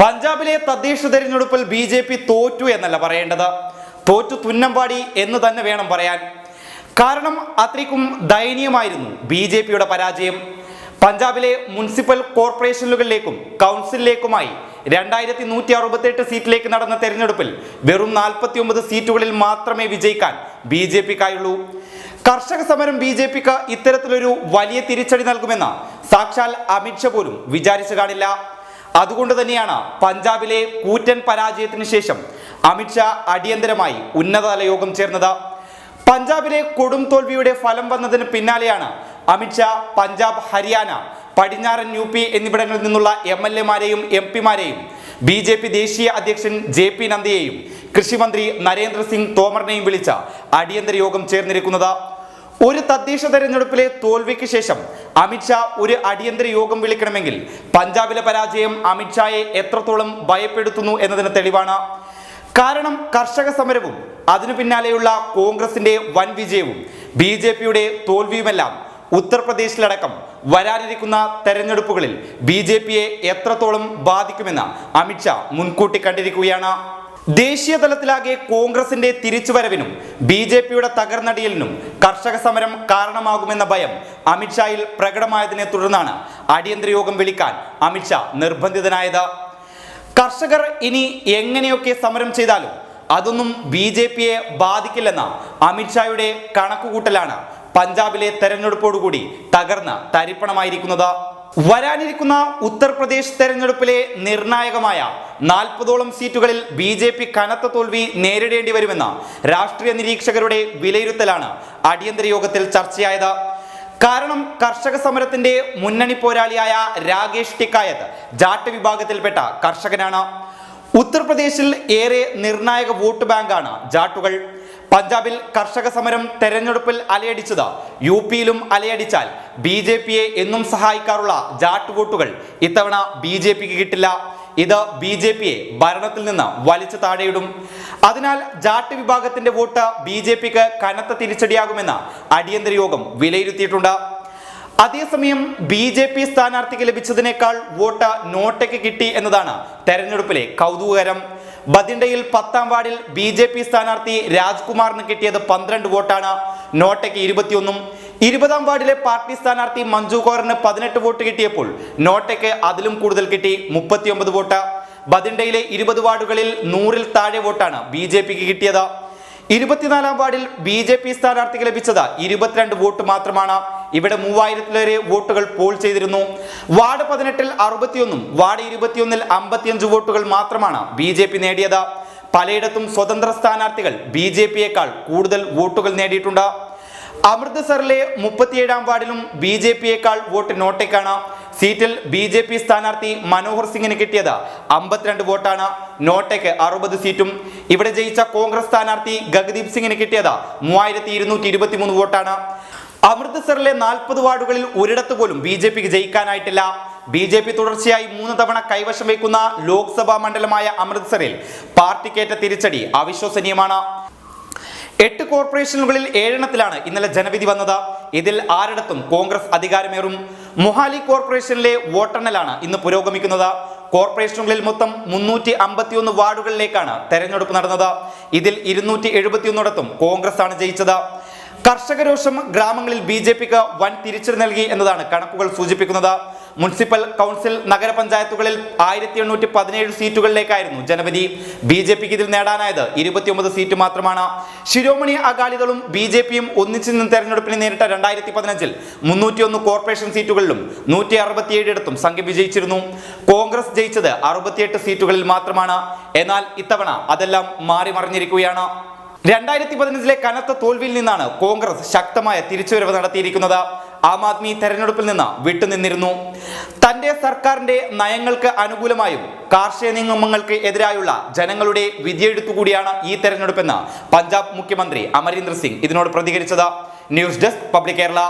പഞ്ചാബിലെ തദ്ദേശ തെരഞ്ഞെടുപ്പിൽ ബി ജെ പി തോറ്റു എന്നല്ല പറയേണ്ടത്. തോറ്റു തുന്നമ്പാടി എന്ന് തന്നെ വേണം പറയാൻ. കാരണം അത്രയ്ക്കും ദയനീയമായിരുന്നു ബി ജെ പിയുടെ പരാജയം. പഞ്ചാബിലെ മുനിസിപ്പൽ കോർപ്പറേഷനുകളിലേക്കും കൗൺസിലിലേക്കുമായി രണ്ടായിരത്തി നൂറ്റി അറുപത്തെട്ട് സീറ്റിലേക്ക് നടന്ന തെരഞ്ഞെടുപ്പിൽ വെറും നാൽപ്പത്തി ഒമ്പത് സീറ്റുകളിൽ മാത്രമേ വിജയിക്കാൻ ബി ജെ പിക്കായുള്ളൂ. കർഷക സമരം ബി ജെ പിക്ക് ഇത്തരത്തിലൊരു വലിയ തിരിച്ചടി നൽകുമെന്ന് സാക്ഷാൽ അമിത്ഷാ പോലും വിചാരിച്ചു കാണില്ല. അതുകൊണ്ട് തന്നെയാണ് പഞ്ചാബിലെ കൂറ്റൻ പരാജയത്തിന് ശേഷം അമിത്ഷാ അടിയന്തരമായി ഉന്നതതല യോഗം ചേർന്നത്. പഞ്ചാബിലെ കൊടും തോൽവിയുടെ ഫലം വന്നതിന് പിന്നാലെയാണ് അമിത്ഷാ പഞ്ചാബ് ഹരിയാന പടിഞ്ഞാറൻ യു പി എന്നിവിടങ്ങളിൽ നിന്നുള്ള എം എൽ എമാരെയും എം പിമാരെയും ബി ജെ പി ദേശീയ അധ്യക്ഷൻ ജെ പി നദ്ദയെയും കൃഷിമന്ത്രി നരേന്ദ്രസിംഗ് തോമറിനെയും വിളിച്ച അടിയന്തര യോഗം ചേർന്നിരിക്കുന്നത്. ഒരു തദ്ദേശ തെരഞ്ഞെടുപ്പിലെ തോൽവിക്ക് ശേഷം അമിത്ഷാ ഒരു അടിയന്തര യോഗം വിളിക്കണമെങ്കിൽ പഞ്ചാബിലെ പരാജയം അമിത്ഷായെ എത്രത്തോളം ഭയപ്പെടുത്തുന്നു എന്നതിന് തെളിവാണ്. കാരണം കർഷക സമരവും അതിനു പിന്നാലെയുള്ള കോൺഗ്രസിന്റെ വൻ വിജയവും ബി ജെ പിയുടെ തോൽവിയുമെല്ലാം ഉത്തർപ്രദേശിലടക്കം വരാനിരിക്കുന്ന തെരഞ്ഞെടുപ്പുകളിൽ ബി ജെ പിയെ എത്രത്തോളം ബാധിക്കുമെന്ന് അമിത്ഷാ മുൻകൂട്ടി കണ്ടിരിക്കുകയാണ്. ദേശീയ തലത്തിലാകെ കോൺഗ്രസിന്റെ തിരിച്ചുവരവിനും ബി ജെ പിയുടെ തകർന്നടിയലിനും കർഷക സമരം കാരണമാകുമെന്ന ഭയം അമിത്ഷായിൽ പ്രകടമായതിനെ തുടർന്നാണ് അടിയന്തര യോഗം വിളിക്കാൻ അമിത്ഷാ നിർബന്ധിതനായത്. കർഷകർ ഇനി എങ്ങനെയൊക്കെ സമരം ചെയ്താലും അതൊന്നും ബി ജെ പിയെ ബാധിക്കില്ലെന്ന അമിത്ഷായുടെ കണക്കുകൂട്ടലാണ് പഞ്ചാബിലെ തെരഞ്ഞെടുപ്പോടുകൂടി തകർന്ന് തരിപ്പണമായിരിക്കുന്നത്. വരാനിരിക്കുന്ന ഉത്തർപ്രദേശ് തെരഞ്ഞെടുപ്പിലെ നിർണായകമായ നാൽപ്പതോളം സീറ്റുകളിൽ ബി ജെ പി കനത്ത തോൽവി നേരിടേണ്ടി വരുമെന്ന രാഷ്ട്രീയ നിരീക്ഷകരുടെ വിലയിരുത്തലാണ് അടിയന്തര യോഗത്തിൽ ചർച്ചയായത്. കാരണം കർഷക സമരത്തിന്റെ മുന്നണി പോരാളിയായ രാകേഷ് ടിക്കായത്ത് ജാട്ട് വിഭാഗത്തിൽപ്പെട്ട കർഷകനാണ്. ഉത്തർപ്രദേശിൽ ഏറെ നിർണായക വോട്ട് ബാങ്കാണ് ജാട്ടുകൾ. പഞ്ചാബിൽ കർഷക സമരം തെരഞ്ഞെടുപ്പിൽ അലയടിച്ചത്. യു പിയിലും അലയടിച്ചാൽ ബി ജെ പിയെ എന്നും സഹായിക്കാറുള്ള ജാട്ട് വോട്ടുകൾ ഇത്തവണ ബി ജെ പിക്ക് കിട്ടില്ല. ഇത് ബി ജെ പിയെ ഭരണത്തിൽ നിന്ന് വലിച്ചു താഴെയിടും. അതിനാൽ ജാട്ട് വിഭാഗത്തിന്റെ വോട്ട് ബി ജെ പിക്ക് കനത്ത തിരിച്ചടിയാകുമെന്ന് അടിയന്തര യോഗം വിലയിരുത്തിയിട്ടുണ്ട്. അതേസമയം ബി ജെ പി സ്ഥാനാർത്ഥിക്ക് ലഭിച്ചതിനേക്കാൾ വോട്ട് നോട്ടയ്ക്ക് കിട്ടി എന്നതാണ് തെരഞ്ഞെടുപ്പിലെ കൗതുകകരം. ബദിണ്ടയിൽ പത്താം വാർഡിൽ ബി ജെ പി സ്ഥാനാർത്ഥി രാജ്കുമാറിന് കിട്ടിയത് പന്ത്രണ്ട് വോട്ടാണ്. നോട്ടയ്ക്ക് ഇരുപത്തിയൊന്നും. ഇരുപതാം വാർഡിലെ പാർട്ടി സ്ഥാനാർത്ഥി മഞ്ജു കോറിന് പതിനെട്ട് വോട്ട് കിട്ടിയപ്പോൾ നോട്ടയ്ക്ക് അതിലും കൂടുതൽ കിട്ടി മുപ്പത്തിയൊമ്പത് വോട്ട്. ബതിണ്ടയിലെ ഇരുപത് വാർഡുകളിൽ നൂറിൽ താഴെ വോട്ടാണ് ബി ജെ പിക്ക് കിട്ടിയത്. ഇരുപത്തിനാലാം വാർഡിൽ ബി ജെ പി സ്ഥാനാർത്ഥിക്ക് ലഭിച്ചത് ഇരുപത്തിരണ്ട് വോട്ട് മാത്രമാണ്. ഇവിടെ മൂവായിരത്തിലേറെ വോട്ടുകൾ പോൾ ചെയ്തിരുന്നു. വാർഡ് പതിനെട്ടിൽ അറുപത്തിയൊന്നും വാർഡ് ഇരുപത്തിയൊന്നിൽ അമ്പത്തിയഞ്ച് വോട്ടുകൾ മാത്രമാണ് ബി ജെ പി നേടിയത്. പലയിടത്തും സ്വതന്ത്ര സ്ഥാനാർത്ഥികൾ ബി ജെ പിയേക്കാൾ കൂടുതൽ വോട്ടുകൾ നേടിയിട്ടുണ്ട്. അമൃത്സറിലെ മുപ്പത്തിയേഴാം വാർഡിലും ബി ജെ പിയേക്കാൾ വോട്ട് നോട്ടയ്ക്കാണ് സീറ്റിൽ ബി ജെ പി സ്ഥാനാർത്ഥി മനോഹർ സിംഗിന് കിട്ടിയത് അമ്പത്തിരണ്ട് വോട്ടാണ്. നോട്ടയ്ക്ക് അറുപത് സീറ്റും. ഇവിടെ ജയിച്ച കോൺഗ്രസ് സ്ഥാനാർത്ഥി ഗഗദീപ് സിംഗിന് കിട്ടിയത് മൂവായിരത്തി ഇരുന്നൂറ്റി വോട്ടാണ്. അമൃത്സറിലെ നാൽപ്പത് വാർഡുകളിൽ ഒരിടത്ത് പോലും ബി ജെ പിക്ക് ജയിക്കാനായിട്ടില്ല. ബി ജെ പി തുടർച്ചയായി മൂന്ന് തവണ കൈവശം വയ്ക്കുന്ന ലോക്സഭാ മണ്ഡലമായ അമൃത്സറിൽ പാർട്ടിക്കേറ്റ തിരിച്ചടി അവിശ്വസനീയമാണ്. എട്ട് കോർപ്പറേഷനുകളിൽ ഏഴെണ്ണത്തിലാണ് ഇന്നലെ ജനവിധി വന്നത്. ഇതിൽ ആരിടത്തും കോൺഗ്രസ് അധികാരമേറും. മൊഹാലി കോർപ്പറേഷനിലെ വോട്ടെണ്ണലാണ് ഇന്ന് പുരോഗമിക്കുന്നത്. കോർപ്പറേഷനുകളിൽ മൊത്തം മുന്നൂറ്റി അമ്പത്തിയൊന്ന് വാർഡുകളിലേക്കാണ് തെരഞ്ഞെടുപ്പ് നടന്നത്. ഇതിൽ ഇരുന്നൂറ്റി എഴുപത്തിയൊന്നിടത്തും കോൺഗ്രസ് ആണ് ജയിച്ചത്. കർഷകരോഷം ഗ്രാമങ്ങളിൽ ബി ജെ പിക്ക് വൻ തിരിച്ചടി നൽകി എന്നതാണ് കണക്കുകൾ സൂചിപ്പിക്കുന്നത്. മുനിസിപ്പൽ കൗൺസിൽ നഗരപഞ്ചായത്തുകളിൽ ആയിരത്തി എണ്ണൂറ്റി പതിനേഴ് സീറ്റുകളിലേക്കായിരുന്നു ജനവിധി. ബി ജെ പിക്ക് ഇതിൽ നേടാനായത് ഇരുപത്തിയൊമ്പത് സീറ്റ് മാത്രമാണ്. ശിരോമണി അകാലികളും ബി ജെ പിയും ഒന്നിച്ചു നിന്ന് തെരഞ്ഞെടുപ്പിനെ നേരിട്ട രണ്ടായിരത്തി പതിനഞ്ചിൽ മുന്നൂറ്റിയൊന്ന് കോർപ്പറേഷൻ സീറ്റുകളിലും നൂറ്റി അറുപത്തിയേഴിടത്തും സംഘം വിജയിച്ചിരുന്നു. കോൺഗ്രസ് ജയിച്ചത് അറുപത്തിയെട്ട് സീറ്റുകളിൽ മാത്രമാണ്. എന്നാൽ ഇത്തവണ അതെല്ലാം മാറി മറിഞ്ഞിരിക്കുകയാണ് രണ്ടായിരത്തി പതിനഞ്ചിലെ കനത്ത തോൽവിയിൽ നിന്നാണ് കോൺഗ്രസ് ശക്തമായ തിരിച്ചുവരവ് നടത്തിയിരിക്കുന്നത്. ആം ആദ്മി തെരഞ്ഞെടുപ്പിൽ നിന്ന് വിട്ടുനിന്നിരുന്നു. തന്റെ സർക്കാരിന്റെ നയങ്ങൾക്ക് അനുകൂലമായും കാർഷിക നിയമങ്ങൾക്ക് എതിരായുള്ള ജനങ്ങളുടെ വിധിയെഴുത്തു കൂടിയാണ് ഈ തെരഞ്ഞെടുപ്പെന്ന് പഞ്ചാബ് മുഖ്യമന്ത്രി അമരീന്ദർ സിംഗ് ഇതിനോട് പ്രതികരിച്ചത്. News desk public Kerala.